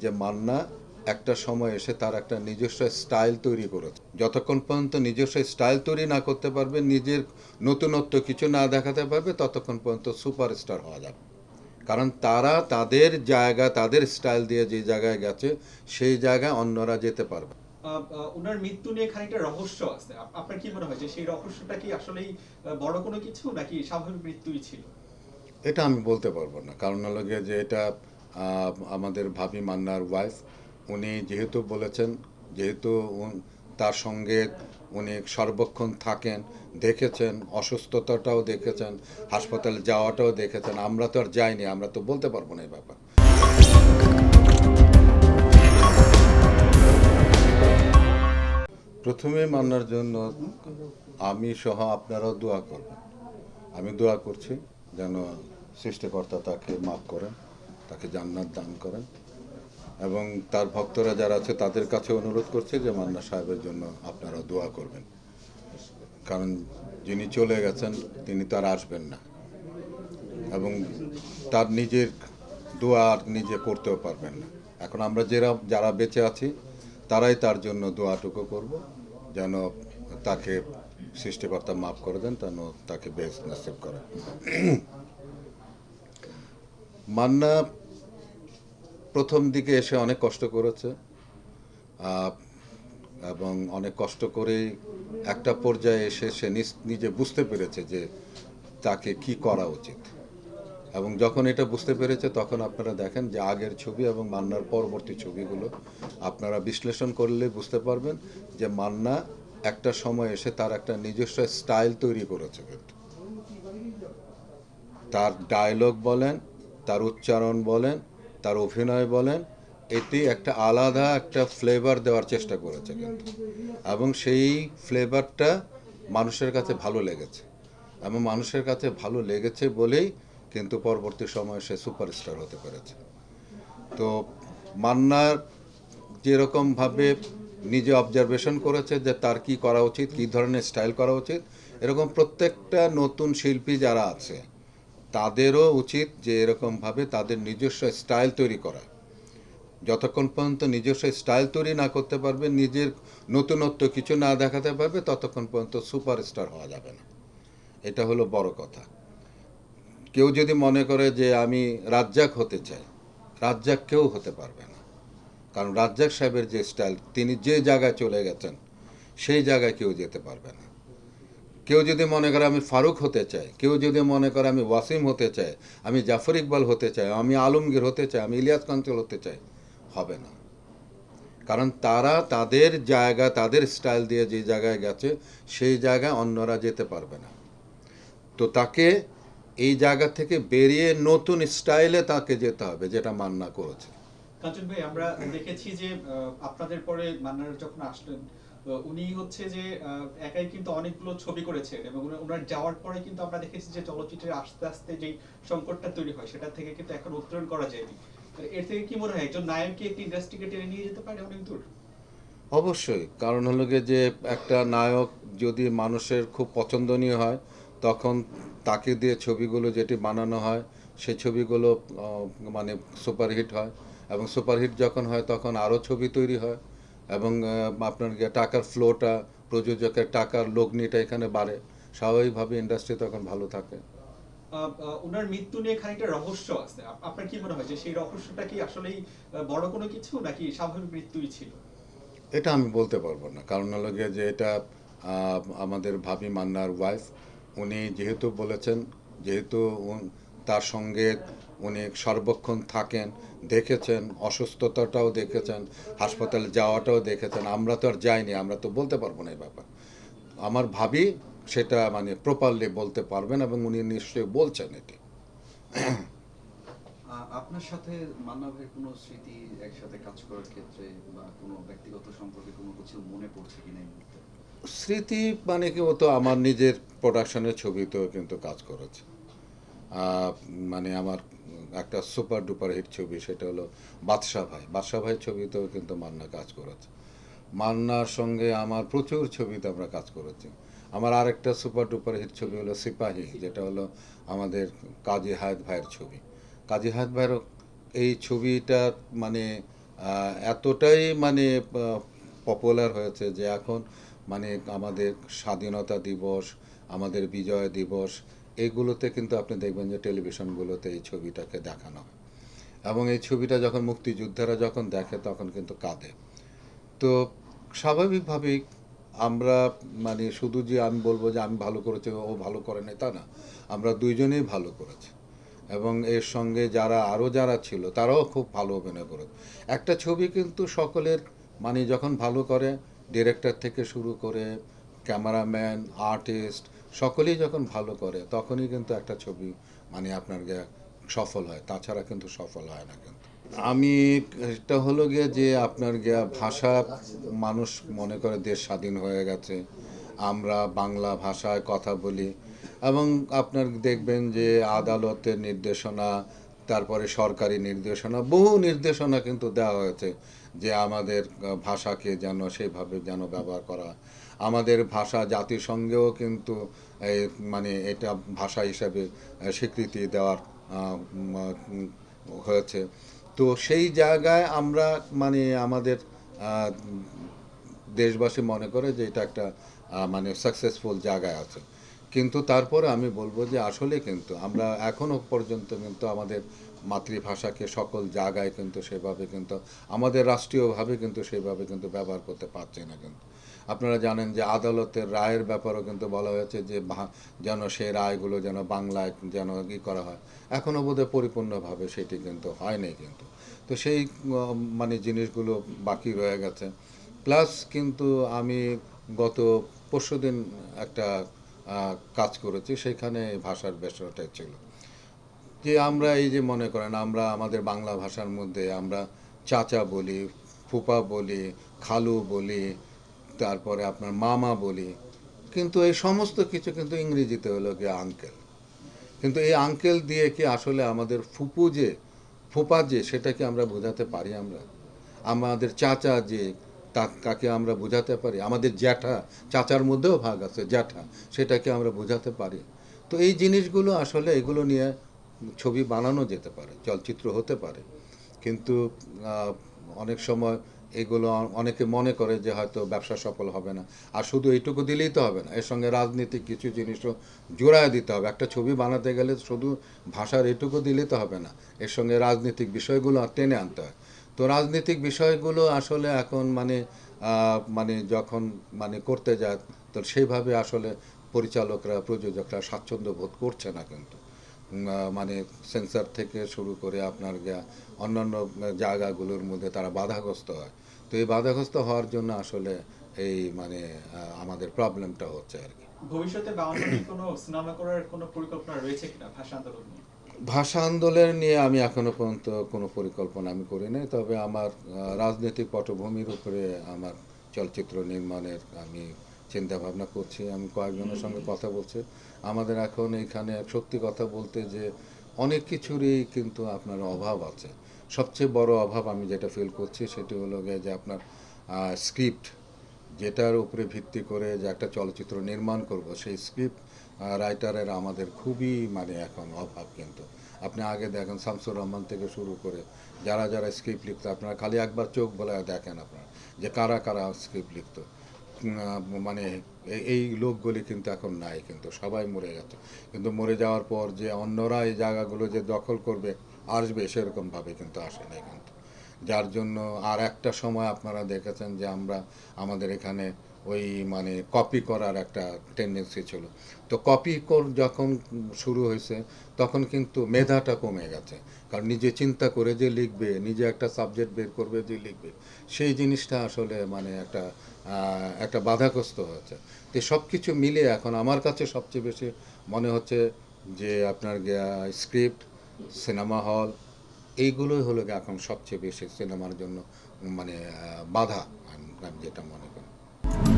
যে মান্না একটা সময় এসে তার একটা নিজস্ব স্টাইল তৈরি করেছে। যতক্ষণ পর্যন্ত নিজস্ব স্টাইল তৈরি না করতে পারবে নিজের নতুনত্ব কিছু না দেখাতে পারবে ততক্ষণ পর্যন্ত সুপারস্টার হওয়া যাবে। কারণ তারা তাদের জায়গা তাদের স্টাইল দিয়ে যে জায়গায় গেছে সেই জায়গায় অন্যরা যেতে পারবে। ওনার মৃত্যু নিয়ে খানিকটা রহস্য আছে। আপ- আপনার কি মনে হয় যে সেই রহস্যটা কি আসলেই বড় কোনো কিছু নাকি স্বাভাবিক মৃত্যুই ছিল? এটা আমি বলতে পারব না। কারণ হলো যে এটা আমাদের ভাবি মান্নার ওয়াইফ উনি যেহেতু বলেছেন, যেহেতু তার সঙ্গে উনি সর্বক্ষণ থাকেন, দেখেছেন, অসুস্থতাটাও দেখেছেন, হাসপাতালে যাওয়াটাও দেখেছেন, আমরা তো আর যাইনি, আমরা তো বলতে পারব না এই ব্যাপার। প্রথমে মান্নার জন্য আমি সহ আপনারাও দোয়া করবেন। আমি দোয়া করছি যেন সৃষ্টিকর্তা তাকে মাফ করেন। তাকে জান্নাত দান করেন। এবং তার ভক্তরা যারা আছে, তাদের কাছে অনুরোধ করছে যে মান্না সাহেবের জন্য আপনারা দোয়া করবেন। কারণ যিনি চলে গেছেন, তিনি তার আসবেন না। এবং তার নিজের দোয়া আর নিজে করতেও পারবেন না। এখন আমরা যারা যারা বেঁচে আছি, তারাই তার জন্য দোয়াটুকু করব, যেন তাকে সৃষ্টিকর্তা মাফ করে দেন, যেন তাকে বেশ নাসিব করেন। মান্না প্রথম দিকে এসে অনেক কষ্ট করেছে এবং অনেক কষ্ট করেই একটা পর্যায়ে এসে সে নিজ- বুঝতে পেরেছে যে তাকে কি করা উচিত। এবং যখন এটা বুঝতে পেরেছে, তখন আপনারা দেখেন যে আগের ছবি এবং মান্নার পরবর্তী ছবিগুলো আপনারা বিশ্লেষণ করলে বুঝতে পারবেন যে মান্না একটা সময় এসে তার একটা নিজস্ব স্টাইল তৈরি করেছে কিন্তু। তার ডায়লগ বলেন, তার উচ্চারণ বলেন তার অভিনয় বলেন, এটি একটা আলাদা একটা ফ্লেভার দেওয়ার চেষ্টা করেছে কিন্তু। এবং সেই ফ্লেভারটা মানুষের কাছে ভালো লেগেছে। এবং মানুষের কাছে ভালো লেগেছে বলেই কিন্তু পরবর্তী সময়ে সে সুপারস্টার হতে পেরেছে। তো মান্নার যেরকমভাবে নিজে অবজারভেশন করেছে যে তার কি করা উচিত, কী ধরনের স্টাইল করা উচিত, এরকম প্রত্যেকটা নতুন শিল্পী যারা আছে তাদেরও উচিত যে এরকমভাবে তাদের নিজস্ব স্টাইল তৈরি করা। যতক্ষণ পর্যন্ত নিজস্ব স্টাইল তৈরি না করতে পারবে, নিজের নতুনত্ব কিছু না দেখাতে পারবে, ততক্ষণ পর্যন্ত সুপারস্টার হওয়া যাবে না। এটা হলো বড় কথা। কেউ যদি মনে করে যে আমি রাজ্জাক হতে চাই, রাজ্জাক কেউ হতে পারবে না। কারণ রাজ্জাক সাহেবের যে স্টাইল, তিনি যে জায়গায় চলে গেছেন, সেই জায়গায় কেউ যেতে পারবে না। কেউ যদি মনে করে আমি ফারুক হতে চাই, কেউ যদি মনে করে আমি ওয়াসিম হতে চাই, আমি জাফর ইকবাল হতে চাই, আমি আলমগীর হতে চাই, আমি ইলিয়াস কাঞ্চল হতে চাই, হবে না। কারণ তারা তাদের জায়গা, তাদের স্টাইল দিয়ে যে জায়গায় গেছে, সেই জায়গায় অন্যরা যেতে পারবে না। তো তাকে এই জায়গা থেকে বেরিয়ে নতুন স্টাইলে তাকে যেতে হবে, যেটা মান্না করেছে। কাঞ্চন ভাই, আমরা দেখেছি যে আপনাদের পরে মান্নার যখন আসলেন উনি হচ্ছে যে একাই কিন্তু অনেকগুলো ছবি করেছেন এবং ওনার যাওয়ার পরে কিন্তু আমরা দেখেছি যে চলচ্চিত্রের আস্তে আস্তে যে সংকটটা তৈরি হয়, সেটা থেকে কিন্তু এখন উত্তরণ করা যায়নি। এর থেকে কি মনে হয়, একজন নায়ককে একটি ইন্ডাস্ট্রিকে টেনে নিয়ে যেতে পারে অনেক দূর? অবশ্যই। কারণ হলো গিয়ে যে একটা নায়ক যদি মানুষের খুব পছন্দনীয় হয়, তখন তাকে দিয়ে ছবিগুলো যেটি বানানো হয়, সেই ছবিগুলো মানে সুপারহিট হয় এবং সুপারহিট যখন হয়, তখন আরও ছবি তৈরি হয়। এবং আপনার টাকার ফ্লোটা প্রযোজকের টাকার লগ্নিটা এখানে বাড়ে। স্বাভাবিকভাবে ইন্ডাস্ট্রি তখন ভালো থাকে। ওনার মৃত্যু নিয়ে খানিকটা রহস্য আছে। আপনার কি মনে হয় যে সেই রহস্যটা কি আসলেই বড় কোনো কিছু নাকি স্বাভাবিক মৃত্যুই ছিল? এটা আমি বলতে পারব না। কারণ হলো গিয়ে যে এটা আমাদের ভাবি মান্নার ওয়াইফ উনি যেহেতু বলেছেন যেহেতু তার সঙ্গে উনি সর্বক্ষণ থাকেন দেখেছেন অসুস্থতাটাও দেখেছেন হাসপাতালে যাওয়াটাও দেখেছেন। আমরা তো আর যাইনি আমরা তো বলতে পারব না এই ব্যাপার। আমার ভাবি সেটা মানে প্রপারলি বলতে পারবেন এবং উনি নিশ্চয়ই বলছেন এটি। আপনার সাথে মান্না ভাইয়ের কোনো স্মৃতি একসাথে কাজ করার ক্ষেত্রে বা কোনো ব্যক্তিগত সম্পর্কে কোনো কিছু মনে পড়ছে কিনা এই মুহূর্তে? স্মৃতি মানে কি ও তো আমার নিজের প্রোডাকশনের ছবিতেও কিন্তু কাজ করেছে। মানে আমার একটা সুপার ডুপার হিট ছবি, সেটা হলো বাদশাহ ভাই। বাদশাহ ভাই ছবিতেও কিন্তু মান্না কাজ করেছে। মান্নার সঙ্গে আমার প্রচুর ছবিতে আমরা কাজ করেছি। আমার আরেকটা সুপার ডুপার হিট ছবি হলো সিপাহি, যেটা হলো আমাদের কাজী হায়াত ভাইয়ের ছবি। কাজী হায়াত ভাইয়েরও এই ছবিটা মানে এতটাই মানে পপুলার হয়েছে যে এখন মানে আমাদের স্বাধীনতা দিবস, আমাদের বিজয় দিবস এইগুলোতে কিন্তু আপনি দেখবেন যে টেলিভিশনগুলোতে এই ছবিটাকে দেখানো হয়। এবং এই ছবিটা যখন মুক্তিযোদ্ধারা যখন দেখে, তখন কিন্তু কাঁদে। তো স্বাভাবিকভাবেই আমরা মানে শুধু যে আমি বলব যে আমি ভালো করেছি, ও ভালো করে নাই, তা না। আমরা দুইজনেই ভালো করেছি। এবং এর সঙ্গে যারা, আরও যারা ছিল, তারাও খুব ভালো অভিনয় করেছে। একটা ছবি কিন্তু সকলের মানে যখন ভালো করে, ডিরেক্টর থেকে শুরু করে, ক্যামেরাম্যান, আর্টিস্ট সকলেই যখন ভালো করে, তখনই কিন্তু একটা ছবি মানে আপনার গিয়ে সফল হয় তাছাড়া কিন্তু সফল হয় না কিন্তু আমি এটা হলো গিয়ে যে আপনার গিয়া ভাষা মানুষ মনে করে দেশ স্বাধীন হয়ে গেছে, আমরা বাংলা ভাষায় কথা বলি এবং আপনার দেখবেন যে আদালতের নির্দেশনা, তারপরে সরকারি নির্দেশনা, বহু নির্দেশনা কিন্তু দেওয়া হয়েছে যে আমাদের ভাষাকে যেন সেভাবে যেন ব্যবহার করা। আমাদের ভাষা জাতিসংঘেও কিন্তু মানে এটা ভাষা হিসাবে স্বীকৃতি দেওয়ার হয়েছে। তো সেই জায়গায় আমরা মানে আমাদের দেশবাসী মনে করে যে এটা একটা মানে সাকসেসফুল জায়গায় আছে। কিন্তু তারপরে আমি বলব যে আসলে কিন্তু আমরা এখনও পর্যন্ত কিন্তু আমাদের মাতৃভাষাকে সকল জায়গায় কিন্তু সেভাবে কিন্তু আমাদের রাষ্ট্রীয়ভাবে কিন্তু সেভাবে কিন্তু ব্যবহার করতে পারছি না কিন্তু। আপনারা জানেন যে আদালতের রায়ের ব্যাপারেও কিন্তু বলা হয়েছে যে যেন সেই রায়গুলো যেন বাংলায় যেন ই করা হয়। এখনও বোধহয় পরিপূর্ণভাবে সেটি কিন্তু হয়নি কিন্তু। তো সেই মানে জিনিসগুলো বাকি রয়ে গেছে। প্লাস কিন্তু আমি গত পরশুদিন একটা কাজ করেছি, সেখানে ভাষার বিষয়টাই ছিল। যে আমরা এই যে মনে করেন, আমরা আমাদের বাংলা ভাষার মধ্যে আমরা চাচা বলি, ফুপা বলি, খালু বলি তারপরে আপনার মামা বলি, কিন্তু এই সমস্ত কিছু কিন্তু ইংরেজিতে হলো গিয়ে আঙ্কেল কিন্তু এই আঙ্কেল দিয়ে কি আসলে আমাদের ফুপু যে, ফুপা যে, সেটা কি আমরা বোঝাতে পারি আমরা? আমাদের চাচা যে, তা, কাকে আমরা বোঝাতে পারি? আমাদের জ্যাঠা, চাচার মধ্যেও ভাগ আছে, জ্যাঠা, সেটাকে আমরা বোঝাতে পারি। তো এই জিনিসগুলো আসলে এগুলো নিয়ে ছবি বানানো যেতে পারে, চলচ্চিত্র হতে পারে। কিন্তু অনেক সময় এগুলো অনেকে মনে করে যে হয়তো ব্যবসা সফল হবে না। আর শুধু এইটুকু দিলেই তো হবে না। এর সঙ্গে রাজনীতিক কিছু জিনিসও জোড়ায় দিতে হবে। একটা ছবি বানাতে গেলে শুধু ভাষার এইটুকু দিলেই তো হবে না। এর সঙ্গে রাজনীতিক বিষয়গুলো টেনে আনতে হয়। তো রাজনীতিক বিষয়গুলো আসলে এখন মানে মানে যখন মানে করতে যায়, তো সেইভাবে আসলে পরিচালকরা, প্রযোজকরা স্বাচ্ছন্দ্য বোধ করছে না কিন্তু। মানে সেন্সার থেকে শুরু করে আপনার যা অন্যান্য জায়গাগুলোর মধ্যে তারা বাধাগ্রস্ত হয়। তো এই বাধাগ্রস্ত হওয়ার জন্য আসলে এই মানে আমাদের প্রবলেমটা হচ্ছে আর কি। ভবিষ্যতে কোনো সিনেমা করার কোনো পরিকল্পনা রয়েছে কিনা ভাষা আন্দোলন নিয়ে? ভাষা আন্দোলন নিয়ে আমি এখনও পর্যন্ত কোনো পরিকল্পনা আমি করি নাই তবে আমার রাজনৈতিক পটভূমির উপরে আমার চলচ্চিত্র নির্মাণের আমি চিন্তা ভাবনা করছি আমি কয়েকজনের সঙ্গে কথা বলছি। আমাদের এখন এইখানে সত্যি কথা বলতে যে অনেক কিছুরই কিন্তু আপনার অভাব আছে। সবচেয়ে বড় অভাব আমি যেটা ফিল করছি সেটি হলো গিয়ে যে আপনার স্ক্রিপ্ট যেটার উপরে ভিত্তি করে যে একটা চলচ্চিত্র নির্মাণ করব সেই স্ক্রিপ্ট রাইটারের আমাদের খুবই মানে এখন অভাব কিন্তু। আপনি আগে দেখেন শামসুর রহমান থেকে শুরু করে যারা যারা স্ক্রিপ্ট লিখতো আপনারা খালি একবার চোখ বলে দেখেন আপনারা যে কারা কারা স্ক্রিপ্ট লিখতো। মানে এই- লোকগুলি কিন্তু এখন নাই কিন্তু, সবাই মরে গেছে। কিন্তু মরে যাওয়ার পর যে অন্যরা এই জায়গাগুলো যে দখল করবে, আসবে সেরকমভাবে কিন্তু আসে নাই কিন্তু। যার জন্য আর একটা সময় আপনারা দেখেছেন যে আমরা, আমাদের এখানে ওই মানে কপি করার একটা টেন্ডেন্সি ছিল। তো কপি যখন শুরু হয়েছে, তখন কিন্তু মেধাটা কমে গেছে। কারণ নিজে চিন্তা করে যে লিখবে, নিজে একটা সাবজেক্ট বের করবে যে লিখবে, সেই জিনিসটা আসলে মানে একটা একটা বাধাগ্রস্ত হয়েছে। তো সব কিছু মিলে এখন আমার কাছে সবচেয়ে বেশি মনে হচ্ছে যে আপনার স্ক্রিপ্ট সিনেমা হল এইগুলোই হলো এখন সবচেয়ে বেশি সিনেমার জন্য মানে বাধা, আমি যেটা মনে করি।